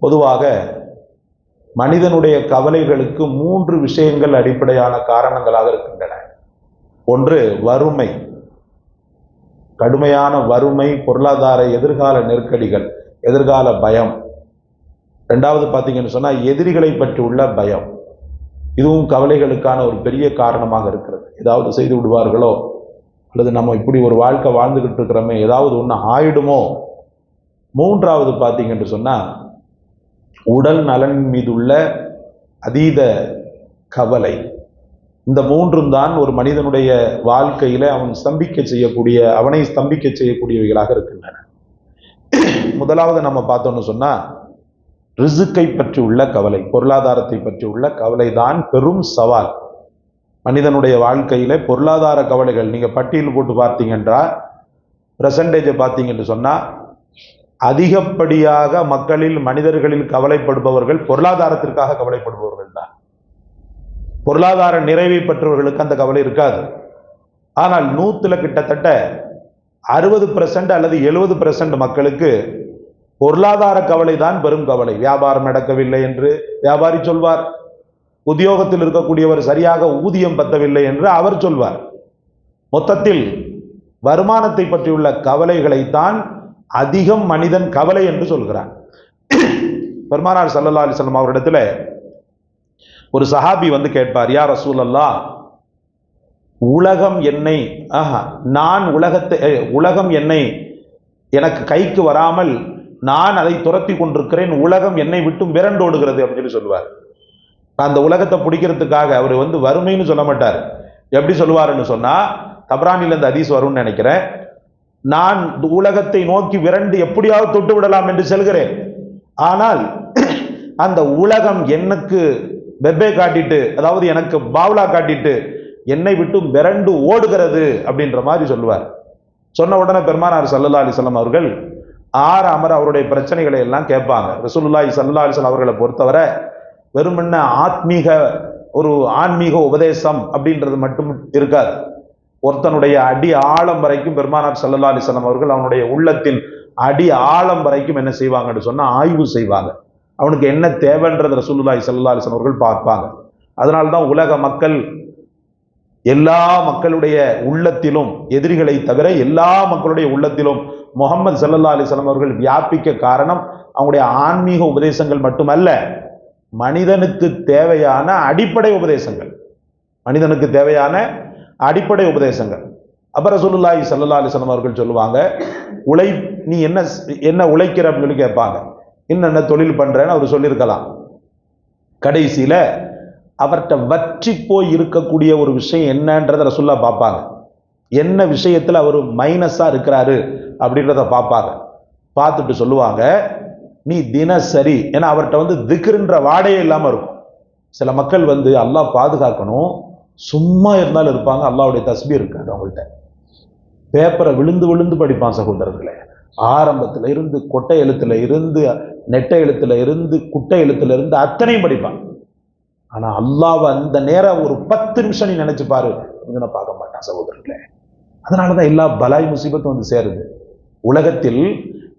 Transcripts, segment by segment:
பொதுவாக மனிதனுடைய கவலைகளுக்கு மூன்று விஷயங்கள் அடிப்படையான காரணங்களாக இருக்கின்றன. ஒன்று வறுமை. கடுமையான வறுமை பொருளாதார எதிர்கால நெருக்கடிகள் எதிர்கால பயம். ரெண்டாவது பார்த்தீங்கன்னு சொன்னால் எதிரிகளை பற்றி உள்ள பயம். இதுவும் கவலைகளுக்கான ஒரு பெரிய காரணமாக இருக்கிறது. ஏதாவது செய்து விடுவார்களோ அல்லது நம்ம இப்படி ஒரு வாழ்க்கை வாழ்ந்துக்கிட்டு இருக்கிறோமே ஏதாவது ஒன்று ஆயிடுமோ? மூன்றாவது பார்த்தீங்கன்னு சொன்னால் உடல் நலன் மீதுள்ள அதீத கவலை. இந்த மூன்றும் தான் ஒரு மனிதனுடைய வாழ்க்கையில அவன் ஸ்தம்பிக்க செய்யக்கூடிய அவனை ஸ்தம்பிக்க செய்யக்கூடியவைகளாக இருக்கின்றன. முதலாவது நம்ம பார்த்தோம்னு சொன்னா ரிசுக்கை பற்றி உள்ள கவலை பொருளாதாரத்தை பற்றி உள்ள கவலை தான் பெரும் சவால். மனிதனுடைய வாழ்க்கையில பொருளாதார கவலைகள் நீங்க பட்டியல் போட்டு பார்த்தீங்கன்றா பிரசன்டேஜை பார்த்தீங்கன்னு சொன்னா அதிகப்படியாக மக்களில் மனிதர்களில் கவலைப்படுபவர்கள் பொருளாதாரத்திற்காக கவலைப்படுபவர்கள் தான். பொருளாதார நிறைவை பெற்றவர்களுக்கு அந்த கவலை இருக்காது. ஆனால் நூற்றில் கிட்டத்தட்ட அறுபது பெர்சன்ட் அல்லது எழுபது பெர்சன்ட் மக்களுக்கு பொருளாதார கவலை தான் பெரும் கவலை. வியாபாரம் நடக்கவில்லை என்று வியாபாரி சொல்வார். உத்தியோகத்தில் இருக்கக்கூடியவர் சரியாக ஊதியம் பத்தவில்லை என்று அவர் சொல்வார். மொத்தத்தில் வருமானத்தை பற்றியுள்ள கவலைகளைத்தான் அதிகம் மனிதன் கவலை என்று சொல்கிறான். பெருமானார் சல்லல்லா அலிஸ்லாம் அவரிடத்துல ஒரு சஹாபி வந்து கேட்பார் யா ரசூலல்லா உலகம் என்னை ஆஹா நான் உலகத்தை உலகம் என்னை எனக்கு கைக்கு வராமல் நான் அதை துரத்தி கொண்டிருக்கிறேன் உலகம் என்னை விட்டு விரண்டோடுகிறது அப்படின்னு சொல்லி சொல்லுவார். அந்த உலகத்தை பிடிக்கிறதுக்காக அவர் வந்து வறுமைன்னு சொல்ல மாட்டார். எப்படி சொல்லுவாருன்னு சொன்னா தப்ரானில இந்த வரும்னு நினைக்கிறேன். நான் உலகத்தை நோக்கி விரண்டு எப்படியாவது தொட்டு விடலாம் என்று செல்கிறேன். ஆனால் அந்த உலகம் எனக்கு வெப்பே காட்டிட்டு அதாவது எனக்கு பாவ்லா காட்டிட்டு என்னை விட்டும் விரண்டு ஓடுகிறது அப்படின்ற மாதிரி சொல்லுவார். சொன்ன உடனே பெருமானார் சல்லல்லா அலிசல்லாம் அவர்கள் ஆற அமர அவருடைய பிரச்சனைகளை எல்லாம் கேட்பாங்க. ரசூலுல்லாஹி சல்லா அலிஸ்லாம் அவர்களை பொறுத்தவரை வெறுமன்ன ஆத்மீக ஒரு ஆன்மீக உபதேசம் அப்படின்றது மட்டும் இருக்காது. ஒருத்தனுடைய அடி ஆழம் வரைக்கும் பெருமானார் சல்லல்லா அலிசல்லாம் அவர்கள் அவனுடைய உள்ளத்தின் அடி ஆழம் வரைக்கும் என்ன செய்வாங்கன்னு சொன்னால் ஆய்வு செய்வாங்க. அவனுக்கு என்ன தேவைன்றது ரசூலுல்லாஹி சல்லா அலிசன் அவர்கள் பார்ப்பாங்க. அதனால தான் உலக மக்கள் எல்லா மக்களுடைய உள்ளத்திலும் எதிரிகளை தவிர எல்லா மக்களுடைய உள்ளத்திலும் முகமது சல்லல்லா அலிஸ்லாம் அவர்கள் வியாபிக்க காரணம் அவங்களுடைய ஆன்மீக உபதேசங்கள் மட்டுமல்ல மனிதனுக்கு தேவையான அடிப்படை உபதேசங்கள். மனிதனுக்கு தேவையான அடிப்படை உபதேசங்கள். அப்புறம் ரசூலுல்லாஹி சல்லல்லா அலிஸ்லாம் அவர்கள் சொல்லுவாங்க உழை நீ என்ன என்ன உழைக்கிற? அப்படின்னு சொல்லி கேட்பாங்க. என்னென்ன தொழில் பண்ணுறேன்னு அவர் சொல்லியிருக்கலாம். கடைசியில் அவர்கிட்ட வற்றி போய் இருக்கக்கூடிய ஒரு விஷயம் என்னன்றத ரசுல்லா பார்ப்பாங்க. என்ன விஷயத்தில் அவர் மைனஸாக இருக்கிறாரு அப்படின்றத பார்ப்பாங்க. பார்த்துட்டு சொல்லுவாங்க நீ தினசரி ஏன்னா அவர்கிட்ட வந்து திக்ருன்ற வாடையே இல்லாமல் இருக்கும். சில மக்கள் வந்து அல்லாஹ் பாதுகாக்கணும் சும்மா இருந்தாலும் இருப்பாங்க. அல்லாவுடைய தஸ்பீ இருக்காது அவங்கள்ட்ட. பேப்பரை விழுந்து விழுந்து படிப்பான் சகோதரர்களே. ஆரம்பத்தில் இருந்து கொட்டை எழுத்துல இருந்து நெட்டை எழுத்துல இருந்து குட்டை எழுத்துல இருந்து அத்தனையும் படிப்பான். ஆனால் அல்லாவை அந்த நேரம் ஒரு பத்து நிமிஷம் நீ நினைச்சு பாரு. இவனை பார்க்க மாட்டான் சகோதரர்களே. அதனாலதான் எல்லா பலாய் முசீபத்தும் வந்து சேருது. உலகத்தில்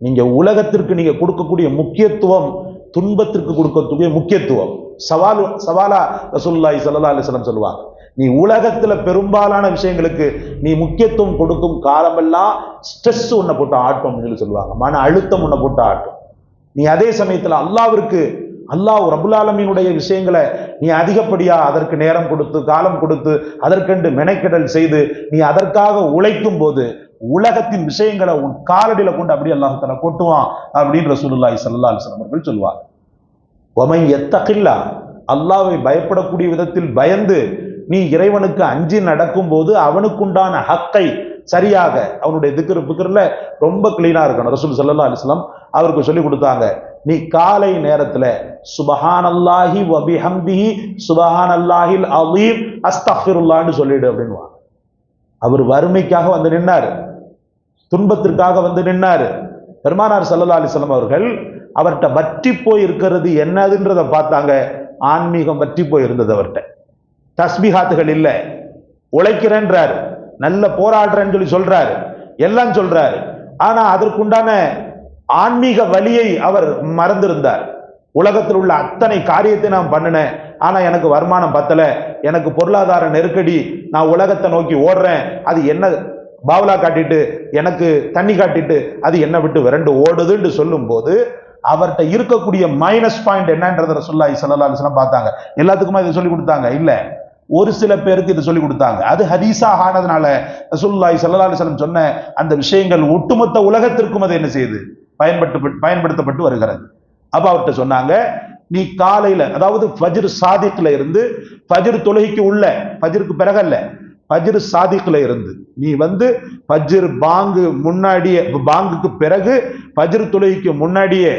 நீங்கள் உலகத்திற்கு நீங்கள் கொடுக்கக்கூடிய முக்கியத்துவம் துன்பத்திற்கு கொடுக்கக்கூடிய முக்கியத்துவம். சவால் சவாலா ரசூல்லாய் சல்லா அலிஸ்லாம் சொல்லுவாங்க. நீ உலகத்துல பெரும்பாலான விஷயங்களுக்கு நீ முக்கியத்துவம் கொடுக்கும் காலமெல்லாம் ஸ்ட்ரெஸ் உன்னை போட்டு ஆட்டும் அப்படின்னு சொல்லி சொல்லுவாங்க. மன அழுத்தம் உன்னை போட்டு ஆட்டும். நீ அதே சமயத்துல அல்லாவிற்கு அல்லாஹ் ரபுலாலமீனுடைய விஷயங்களை நீ அதிகப்படியா அதற்கு நேரம் கொடுத்து காலம் கொடுத்து அதற்கென்று மெனக்கெடல் செய்து நீ அதற்காக உழைக்கும் போது உலகத்தின் விஷயங்களை உன் காலடியில கொண்டு அப்படியே அல்லாஹால கொட்டுவான் அப்படின்ற ரசூலுல்லாஹி சல்லா அலைஹி வஸல்லம் அவர்கள் சொல்லுவாங்க ஒமை எத்தகில்லா அல்லாவை பயப்படக்கூடிய விதத்தில் பயந்து நீ இறைவனுக்கு அஞ்சு நடக்கும்போது அவனுக்குண்டான ஹக்கை சரியாக அவனுடைய திக்ரு பிக்ரில் ரொம்ப கிளீனாக இருக்கணும். ரசூல் சல்லா அலிஸ்லாம் அவருக்கு சொல்லி கொடுத்தாங்க. நீ காலை நேரத்துல சுபஹானல்லாஹி வபிஹம்திஹி சுபஹானல்லாஹில் அலீம் அஸ்தஃபிருல்லான்னு சொல்லிடு அப்படின்னுவாங்க. அவர் வறுமைக்காக வந்து நின்னாரு. துன்பத்திற்காக வந்து நின்னார். பெருமானார் சல்லல்லா அலிஸ்லாம் அவர்கள் அவர்கிட்ட வற்றி போய் இருக்கிறது என்னதுன்றதை பார்த்தாங்க. ஆன்மீகம் வற்றி போய் இருந்தது அவர்கிட்ட. தஸ்பிஹாத்துகள் இல்லை. உழைக்கிறேன்றாரு. நல்ல போராடுறேன்னு சொல்லி சொல்றாரு. எல்லாம் சொல்றாரு. ஆனா அதற்குண்டான ஆன்மீக வழியை அவர் மறந்திருந்தார். உலகத்தில் உள்ள அத்தனை காரியத்தை நான் பண்ணினேன். ஆனா எனக்கு வருமானம் பத்தல. எனக்கு பொருளாதார நெருக்கடி. நான் உலகத்தை நோக்கி ஓடுறேன். அது என்ன பாவலா காட்டிட்டு எனக்கு தண்ணி காட்டிட்டு அது என்ன விட்டு விரண்டு ஓடுதுன்னு சொல்லும்போது அவர்கிட்ட இருக்கக்கூடிய மைனஸ் பாயிண்ட் என்னன்றத சொல்லி ஸல்லல்லாஹு பார்த்தாங்க. எல்லாத்துக்குமா இதை சொல்லி கொடுத்தாங்க? இல்லை. ஒரு சில பேருக்கு இதை சொல்லி கொடுத்தாங்க. அது ஹதீஸாக ஆனதுனால ரசூல்லாய் சல்லா அலிஸ்லம் சொன்ன அந்த விஷயங்கள் ஒட்டுமொத்த உலகத்திற்கும் அது என்ன செய்யுது? பயன்பட்டு பயன்படுத்தப்பட்டு வருகிறது. அப்ப அவர்கிட்ட சொன்னாங்க நீ காலையில அதாவது ஃபஜ்ர் சாதிக்ல இருந்து ஃபஜ்ர் தொழுகைக்கு உள்ள ஃபஜ்ருக்கு பிறகல்ல ஃபஜ்ர் சாதிக்ல இருந்து நீ வந்து ஃபஜ்ர் பாங்கு முன்னாடியே பாங்குக்கு பிறகு ஃபஜ்ர் தொழுகைக்கு முன்னாடியே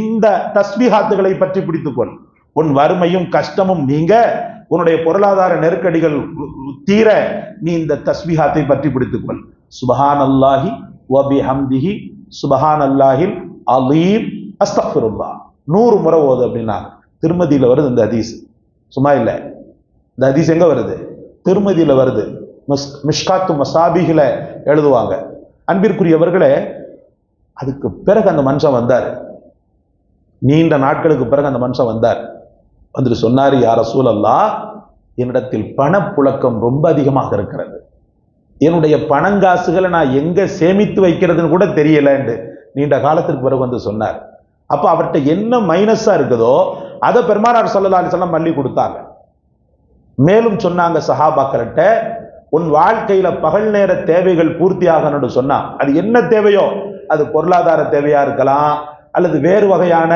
இந்த தஸ்மிஹாத்துகளை பற்றி பிடித்துக்கொள். உன் வறுமையும் கஷ்டமும் நீங்க உன்னுடைய பொருளாதார நெருக்கடிகள் தீர நீ இந்த தஸ்மிஹாத்தை பற்றி பிடித்துக்கொள் சுபஹான் அல்லாஹி வபி ஹம்திஹி சுபஹான் அல்லாஹில் அலீம் அஸ்தஃபிருல்லா. நூறு முறை ஓது அப்படின்னா திருமதியில வருது இந்த ஹதீஸ். சும்மா இல்லை. இந்த ஹதீஸ் எங்க வருது? திருமதியில வருது. மிஸ் மிஷ்காத்து மசாபிகில எழுதுவாங்க. அன்பிற்குரியவர்களே அதுக்கு பிறகு அந்த மனுஷன் வந்தார். நீண்ட நாட்களுக்கு பிறகு அந்த மனுஷன் வந்தார். வந்துட்டு சொன்னார் யார சூழல்லா என்னிடத்தில் பணப்புழக்கம் ரொம்ப அதிகமாக இருக்கிறது. என்னுடைய பணங்காசுகளை நான் எங்கே சேமித்து வைக்கிறதுன்னு கூட தெரியலன்னு நீண்ட காலத்திற்கு பிறகு வந்து சொன்னார். அப்போ அவர்கிட்ட என்ன மைனஸாக இருக்குதோ அதை பெருமானார் சல்லா அலிசல்லாம் மல்லி கொடுத்தாங்க. மேலும் சொன்னாங்க சஹாபாக்கள்கிட்ட உன் வாழ்க்கையில் பகல் நேர தேவைகள் பூர்த்தி ஆகணும்னு அது என்ன தேவையோ? அது பொருளாதார தேவையாக இருக்கலாம் அல்லது வேறு வகையான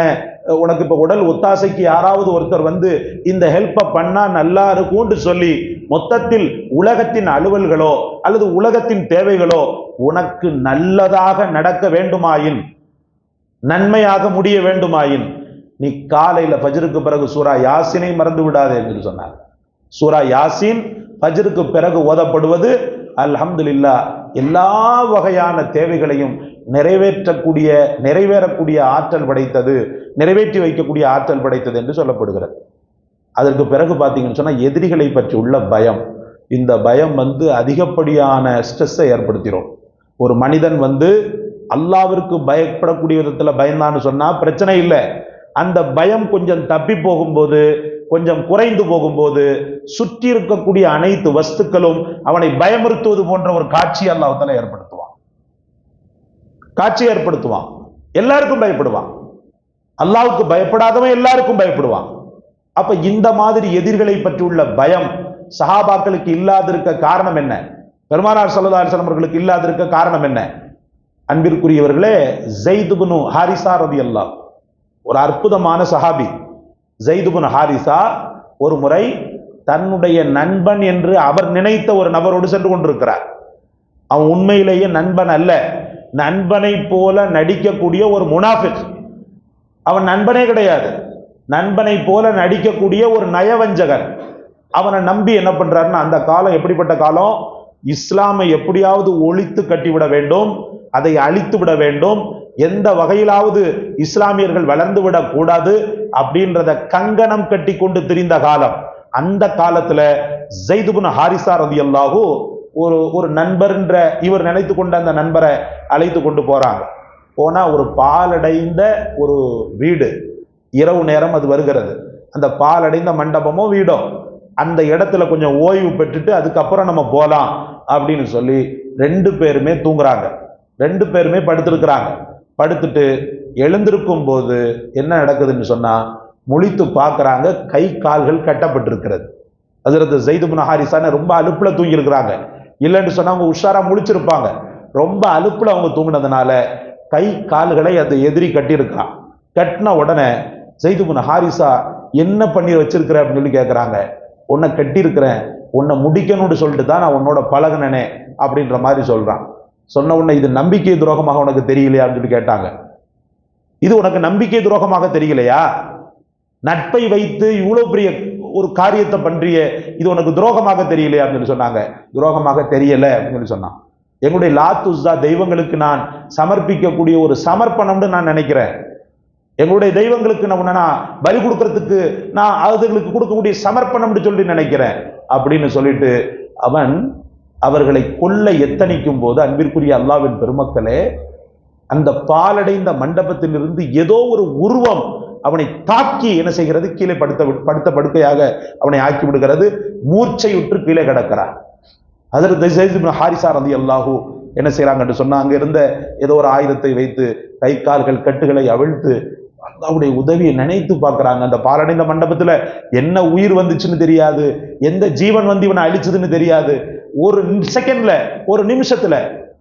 உனக்கு இப்போ உடல் ஒத்தாசைக்கு யாராவது ஒருத்தர் வந்து இந்த ஹெல்ப்பை பண்ணால் நல்லா இருக்கும்னு சொல்லி மொத்தத்தில் உலகத்தின் அலுவல்களோ அல்லது உலகத்தின் தேவைகளோ உனக்கு நல்லதாக நடக்க வேண்டுமாயின் நன்மையாக முடிய வேண்டுமாயின் நீ காலையில் ஃபஜ்ருக்கு பிறகு சூரா யாசினை மறந்து விடாதே என்று சொன்னார். சூரா யாசின் ஃபஜ்ருக்கு பிறகு ஓதப்படுவது அல்ஹம்துல்லா எல்லா வகையான தேவைகளையும் நிறைவேற்றக்கூடிய நிறைவேறக்கூடிய ஆற்றல் படைத்தது நிறைவேற்றி வைக்கக்கூடிய ஆற்றல் படைத்தது என்று சொல்லப்படுகிறது. அதற்கு பிறகு பார்த்தீங்கன்னு சொன்னால் எதிரிகளை பற்றி உள்ள பயம். இந்த பயம் வந்து அதிகப்படியான ஸ்ட்ரெஸ்ஸை ஏற்படுத்திடும் ஒரு மனிதன் வந்து அல்லாவிற்கு பயப்படக்கூடிய விதத்தில் பயந்தான்னு சொன்னால் பிரச்சனை இல்லை. அந்த பயம் கொஞ்சம் தப்பி போகும்போது கொஞ்சம் குறைந்து போகும்போது சுற்றி இருக்கக்கூடிய அனைத்து வஸ்துக்களும் அவனை பயமுறுத்துவது போன்ற ஒரு காட்சி அல்லாஹ்தால ஏற்படும் காட்சி ஏற்படுத்துவான். எல்லாருக்கும் பயப்படுவான். அல்லாவுக்கு பயப்படாதவன் எல்லாருக்கும் பயப்படுவான். அப்ப இந்த மாதிரி எதிர்களை பற்றியுள்ள பயம் சஹாபாக்களுக்கு இல்லாதிருக்க காரணம் என்ன? பெருமானார் சல்லா அலிஸ்லாம் அவர்களுக்கு இல்லாதிருக்க காரணம் என்ன? அன்பிற்குரியவர்களே ஜெய்துபுனு ஹாரிசா ரதி அல்லாஹ் ஒரு அற்புதமான சஹாபி. ஜெய்துபுன் ஹாரிசா ஒரு முறை தன்னுடைய நண்பன் என்று அவர் நினைத்த ஒரு நபரோடு சென்று கொண்டிருக்கிறார். அவன் உண்மையிலேயே நண்பன் அல்ல. நண்பனை போல நடிக்கக்கூடிய ஒரு முனாஃபிக். அவன் நண்பனே கிடையாது. நண்பனை போல நடிக்கக்கூடிய ஒரு நயவஞ்சகன். அவனை நம்பி என்ன பண்றாருன்னா அந்த காலம் எப்படிப்பட்ட காலம்? இஸ்லாமை எப்படியாவது ஒழித்து கட்டிவிட வேண்டும் அதை அழித்து விட வேண்டும் எந்த வகையிலாவது இஸ்லாமியர்கள் வளர்ந்து விடக்கூடாது அப்படின்றத கங்கணம் கட்டி கொண்டு திரிந்த காலம். அந்த காலத்துல ஜெய்துபுன் ஹாரிசா ரதியல்லாஹு ஒரு ஒரு நண்பர்ன்ற இவர் நினைத்து கொண்ட அந்த நண்பரை அழைத்து கொண்டு போகிறாங்க போனால் ஒரு பாலடைந்த ஒரு வீடு. இரவு நேரம் அது வருகிறது. அந்த பாலடைந்த மண்டபமோ வீடோ அந்த இடத்துல கொஞ்சம் ஓய்வு பெற்றுட்டு அதுக்கப்புறம் நம்ம போகலாம் அப்படின்னு சொல்லி ரெண்டு பேருமே தூங்குறாங்க. ரெண்டு பேருமே படுத்திருக்கிறாங்க. படுத்துட்டு எழுந்திருக்கும் போது என்ன நடக்குதுன்னு சொன்னால் முழித்து பார்க்குறாங்க. கை கால்கள் கட்டப்பட்டிருக்கிறது. அதிரத்து ஜெய்துபுன் ஹாரிசான ரொம்ப அலுப்பில் தூங்கியிருக்கிறாங்க. இல்லைன்னு சொன்னால் அவங்க உஷாராக முழிச்சிருப்பாங்க. ரொம்ப அலுப்பில் அவங்க தூங்கினதுனால கை கால்களை அந்த எதிரி கட்டியிருக்கிறான். கட்டின உடனே ஜெய்துபுன் ஹாரிசா என்ன பண்ணி வச்சிருக்கிற? அப்படின்னு சொல்லி கேட்குறாங்க உன்னை கட்டியிருக்கிறேன். உன்னை முடிக்கணும்னு சொல்லிட்டு தான் நான் உன்னோட பழகுனனே அப்படின்ற மாதிரி சொல்கிறான் சொன்ன உடனே இது நம்பிக்கை துரோகமாக உனக்கு தெரியலையான்னு சொல்லி கேட்டாங்க. இது உனக்கு நம்பிக்கை துரோகமாக தெரியலையா? நட்பை வைத்து இவ்வளோ பெரிய ஒரு காரியத்தை பண்றிய இது உனக்கு துரோகமாக தெரியலையா அப்படின்னு சொன்னாங்க. துரோகமாக தெரியல அப்படின்னு சொல்லி சொன்னான். எங்களுடைய லாத்துஸ்தா தெய்வங்களுக்கு நான் சமர்ப்பிக்கக்கூடிய ஒரு சமர்ப்பணம்னு நான் நினைக்கிறேன். எங்களுடைய தெய்வங்களுக்கு நான் உன்னை பலி கொடுக்கறதுக்கு நான் அதுகளுக்கு கொடுக்கக்கூடிய சமர்ப்பணம்னு சொல்லி நினைக்கிறேன் அப்படின்னு சொல்லிட்டு அவன் அவர்களை கொல்ல எத்தனிக்கும் போது அன்பிற்குரிய அல்லாவின் பெருமக்களே அந்த பாலடைந்த மண்டபத்திலிருந்து ஏதோ ஒரு உருவம் அவனை தாக்கி என்ன செய்கிறது? கீழே படுத்த படுத்த படுக்கையாக அவனை ஆக்கி விடுகிறது. மூர்ச்சையுற்று கீழே கிடக்கிறான் அதற்கு ஹாரிசா ரதி அல்லாஹூ என்ன செய்றாங்கன்னு சொன்னா அங்க இருந்த ஏதோ ஒரு ஆயுதத்தை வைத்து கை கால்கள் கட்டுகளை அவிழ்த்து அல்லாவுடைய உதவியை நினைத்து பார்க்குறாங்க. அந்த பாலடைந்த மண்டபத்துல என்ன உயிர் வந்துச்சுன்னு தெரியாது. எந்த ஜீவன் வந்து இவனை அழிச்சதுன்னு தெரியாது. ஒரு செகண்ட்ல ஒரு நிமிஷத்துல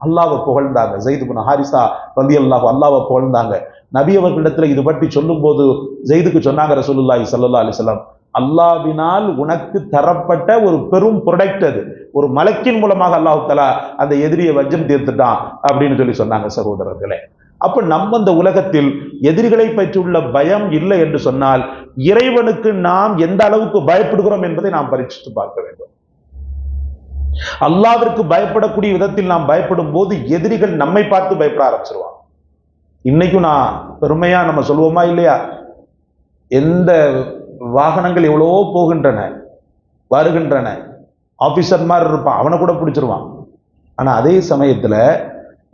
அல்லாவை புகழ்ந்தாங்க. ஜெயிது பின் ஹாரிசா ரதி அல்லாஹ் அல்லாவை புகழ்ந்தாங்க. நபி அவர்களிடத்தில் இது பற்றி சொல்லும்போது ஜெயிதுக்கு சொன்னாங்க ரசூலுல்லாஹி சல்லா அலிசல்லாம் அல்லாவினால் உனக்கு தரப்பட்ட ஒரு பெரும் ப்ரொடக்ட் அது. ஒரு மலக்கின் மூலமாக அல்லாஹ் தலா அந்த எதிரியை வஜம் தீர்த்துட்டான் அப்படின்னு சொல்லி சொன்னாங்க சகோதரர்களே. அப்ப நம்ம இந்த உலகத்தில் எதிரிகளை பற்றியுள்ள பயம் இல்லை என்று சொன்னால் இறைவனுக்கு நாம் எந்த அளவுக்கு பயப்படுகிறோம் என்பதை நாம் பரீட்சித்து பார்க்க வேண்டும். அல்லாவிற்கு பயப்படக்கூடிய விதத்தில் நாம் பயப்படும் போது எதிரிகள் நம்மை பார்த்து பயப்பட ஆரம்பிச்சிருவாங்க. இன்னைக்கும் நான் பெருமையா நம்ம சொல்லுவோமா இல்லையா? எந்த வாகனங்கள் எவ்வளவோ போகின்றன வருகின்றன ஆஃபீஸர் மாதிரி இருப்பான் அவனை கூட பிடிச்சிருவான். ஆனால் அதே சமயத்தில்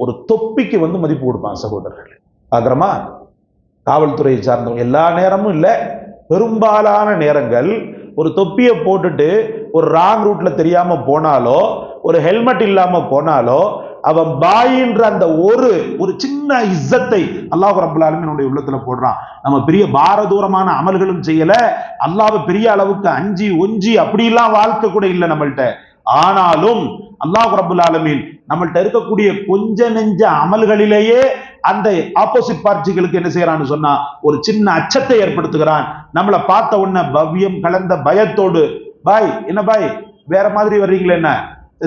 ஒரு தொப்பிக்கு வந்து மதிப்பு கொடுப்பான் சகோதரர்கள். பார்க்குறோமா? காவல்துறையை சார்ந்தவங்க எல்லா நேரமும் இல்லை பெரும்பாலான நேரங்கள் ஒரு தொப்பியை போட்டுட்டு ஒரு ராங் ரூட்டில் தெரியாமல் போனாலோ ஒரு ஹெல்மெட் இல்லாமல் போனாலோ அவன் பாயின்ற அந்த ஒரு ஒரு சின்ன இஸ்ஸத்தை அல்லாஹ் ரபுல் என்னுடைய உள்ளத்துல போடுறான். நம்ம பெரிய பாரதூரமான அமல்களும் செய்யல. அல்லாஹ் பெரிய அளவுக்கு அஞ்சி ஒஞ்சி அப்படிலாம் வாழ்க்கை கூட இல்லை நம்மள்ட்ட. ஆனாலும் அல்லாஹ் ரபுல் ஆலமீன் நம்மள்ட்ட இருக்கக்கூடிய கொஞ்ச நெஞ்ச அமல்களிலேயே அந்த ஆப்போசிட் பார்ட்டிகளுக்கு என்ன செய்யறான்னு சொன்னா ஒரு சின்ன அச்சத்தை ஏற்படுத்துகிறான். நம்மளை பார்த்த உடனே பவ்யம் கலந்த பயத்தோடு பாய் என்ன பாய் வேற மாதிரி வர்றீங்களே என்ன?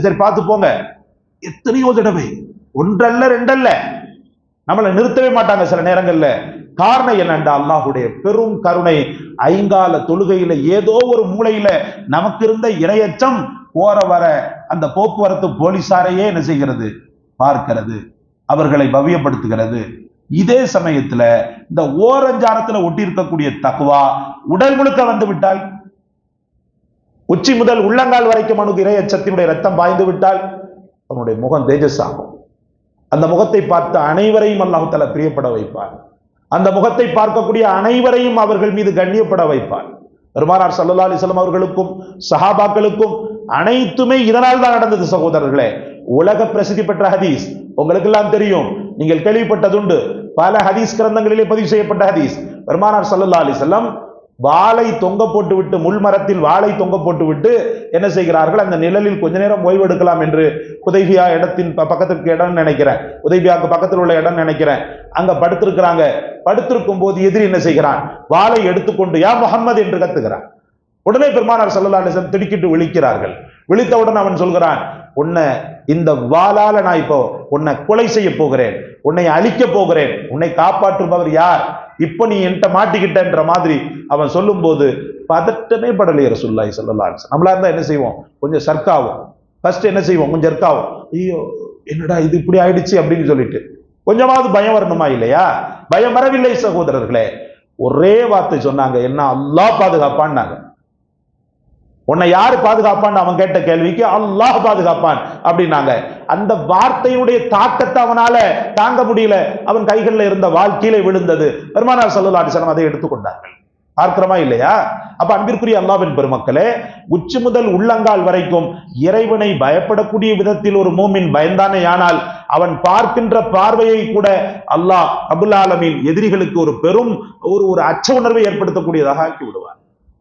சரி பார்த்து போங்க. எத்தனையோ தடவை. ஒன்றல்ல ரெண்டல்ல. நம்மளை நிறுத்தவே மாட்டாங்க சில நேரங்கள்ல. காரணம் என்னண்டா அல்லாஹுடைய பெரும் கருணை ஐங்கால தொழுகையில ஏதோ ஒரு மூலையில நமக்கு இருந்த இரையச்சம் போற வர அந்த போக்குவரத்து போலீசாரையே என்ன செய்கிறது? பார்க்கிறது. அவர்களை பவியப்படுத்துகிறது. இதே சமயத்துல இந்த ஓரஞ்சாரத்துல ஒட்டி இருக்கக்கூடிய தக்குவா உடல் முழுக்க வந்து விட்டால் உச்சி முதல் உள்ளங்கால் வரைக்கும் அணுகு இரையச்சத்தினுடைய ரத்தம் பாய்ந்து விட்டால் அவனுடைய முகம் தேஜஸ் ஆகும் அந்த முகத்தை பார்த்து அனைவரையும் அல்லாஹால பிரியப்பட வைப்பார். அந்த முகத்தை பார்க்கக்கூடிய அனைவரையும் அவர்கள் மீது கண்ணியப்பட வைப்பார். பெருமானார் சல்லா அலிஸ்லாம் அவர்களுக்கும் சஹாபாக்களுக்கும் அனைத்துமே இதனால் தான் நடந்தது சகோதரர்களே. உலக பிரசித்தி பெற்ற ஹதீஸ். உங்களுக்கு எல்லாம் தெரியும் நீங்கள் கேள்விப்பட்டதுண்டு. பல ஹதீஸ் கிரந்தங்களிலே பதிவு செய்யப்பட்ட ஹதீஸ். பெருமானார் சல்லா அலிஸ்லாம் வாளை தொங்க போட்டு விட்டு முள்மரத்தில் வாளை தொங்க போட்டு விட்டு என்ன செய்கிறார்கள்? அந்த நிழலில் கொஞ்ச நேரம் ஓய்வெடுக்கலாம் என்று உதவியா இடத்தின் பக்கத்திற்கு பக்கத்துக்கு இடம் நினைக்கிறேன். உதவியாவுக்கு பக்கத்தில் உள்ள இடம் நினைக்கிறேன். அங்க படுத்திருக்கிறாங்க. படுத்திருக்கும் போது எதிரி என்ன செய்கிறான்? வாளை எடுத்துக்கொண்டு யா முகம்மது என்று கத்துகிறான். உடனே பெருமானார் சல்லா அலிசன் திடுக்கிட்டு விழிக்கிறார்கள். விழித்தவுடன் அவன் சொல்கிறான் உன்னை இந்த வாளால நான் இப்போ உன்னை கொலை செய்ய போகிறேன். உன்னை அழிக்க போகிறேன். உன்னை காப்பாற்றுபவர் யார்? இப்போ நீ என்கிட்ட மாட்டிக்கிட்டன்ற மாதிரி அவன் சொல்லும்போது பதட்டமே படலையர் சொல்லாய் சொல்லலாம் நம்மளா இருந்தால் என்ன செய்வோம்? கொஞ்சம் சர்க்காவும். ஃபர்ஸ்ட் என்ன செய்வோம்? கொஞ்சம் சர்க்காவும். ஐயோ என்னடா இது இப்படி ஆயிடுச்சு? அப்படின்னு சொல்லிட்டு. கொஞ்சமாவது பயம் வரணுமா இல்லையா? பயம் வரவில்லை சகோதரர்களே. ஒரே வார்த்தை சொன்னாங்க என்ன அல்லா பாதுகாப்பான்னாங்க. உன்னை யாரு பாதுகாப்பான்னு அவன் கேட்ட கேள்விக்கு அல்லாஹ் பாதுகாப்பான் அப்படின்னாங்க. அந்த வார்த்தையுடைய தாக்கத்தை அவனால தாங்க முடியல. அவன் கைகளில் இருந்த வாழ்க்கையில விழுந்தது. பெருமானார் சல்லா அதை எடுத்துக்கொண்டார்கள் பார்க்கிறோமா இல்லையா? அப்ப அன்பிற்குரிய அல்லாவின் பெருமக்களே உச்சி முதல் உள்ளங்கால் வரைக்கும் இறைவனை பயப்படக்கூடிய விதத்தில் ஒரு மூமின் பயந்தானே ஆனால் அவன் பார்க்கின்ற பார்வையை கூட அல்லாஹ் அபுல் ஆலமின் எதிரிகளுக்கு ஒரு பெரும் ஒரு ஒரு அச்ச உணர்வை ஏற்படுத்தக்கூடியதாக ஆக்கி விடுவார்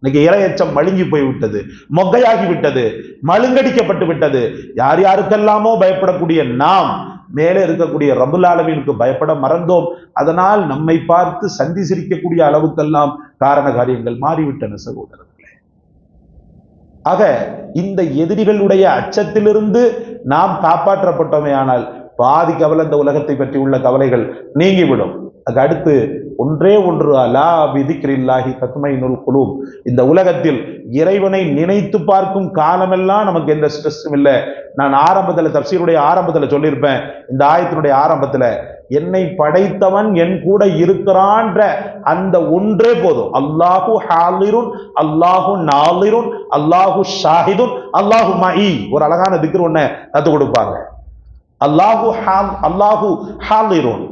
இன்னைக்கு இரையச்சம் மழுங்கி போய் விட்டது மொக்கையாகி விட்டது மழுங்கடிக்கப்பட்டு விட்டது. யார் யாருக்கெல்லாமோ பயப்படக்கூடிய நாம் மேலே இருக்கக்கூடிய ரபுல் ஆலமீனுக்கு பயப்பட மறந்தோம். அதனால் நம்மை பார்த்து சந்தி சிரிக்கக்கூடிய அளவுக்கெல்லாம் காரண காரியங்கள் மாறிவிட்டன சகோதரர்களே. ஆக இந்த எதிரிகளுடைய அச்சத்திலிருந்து நாம் காப்பாற்றப்பட்டோமே ஆனால் பாதி கவலை இந்த உலகத்தை பற்றி உள்ள கவலைகள் நீங்கிவிடும். அதுக்கு அடுத்து ஒன்றே ஒன்று அலா விதிக்கிரில்லாஹி தத்மை நுல் குலூப். இந்த உலகத்தில் இறைவனை நினைத்து பார்க்கும் காலமெல்லாம் நமக்கு எந்த ஸ்ட்ரெஸ்ஸும் இல்லை. நான் ஆரம்பத்தில் தப்சீருடைய ஆரம்பத்தில் சொல்லியிருப்பேன். இந்த ஆயத்தினுடைய ஆரம்பத்தில் என்னை படைத்தவன் என் கூட இருக்கிறான்ற அந்த ஒன்றே போதும். அல்லாஹு ஹாலிருன் அல்லாஹு நாலிருன் அல்லாஹு ஷாஹிதுன் அல்லாஹு மஇ ஒரு அழகான திக்ரு ஒன்று கற்றுக் கொடுப்பாங்க. அல்லாஹு ஹால் அல்லாஹு ஹாலிருன்.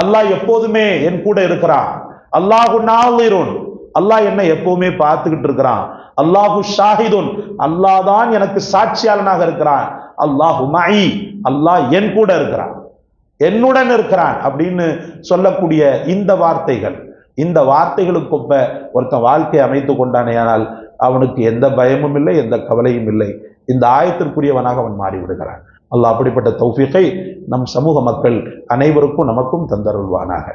அல்லாஹ் எப்போதுமே என் கூட இருக்கிறான். அல்லாஹு நாளிருன் அல்லாஹ் என்ன எப்பவுமே பார்த்துக்கிட்டு இருக்கிறான். அல்லாஹு ஷாஹிதுன். அல்லாஹ் தான் எனக்கு சாட்சியாளனாக இருக்கிறான். அல்லாஹு மாயி அல்லாஹ் என் கூட இருக்கிறான். என்னுடன் இருக்கிறான் அப்படின்னு சொல்லக்கூடிய இந்த வார்த்தைகள். இந்த வார்த்தைகளுக்கு ஒருத்தன் வாழ்க்கை அமைத்து கொண்டானேயானால் அவனுக்கு எந்த பயமும் இல்லை எந்த கவலையும் இல்லை. இந்த ஆயத்திற்குரியவனாக அவன் மாறிவிடுகிறான். அல்லாஹ் அப்படிப்பட்ட தௌஃபீகை நம் சமூக மக்கள் அனைவருக்கும் நமக்கும் தந்தருள்வானாக.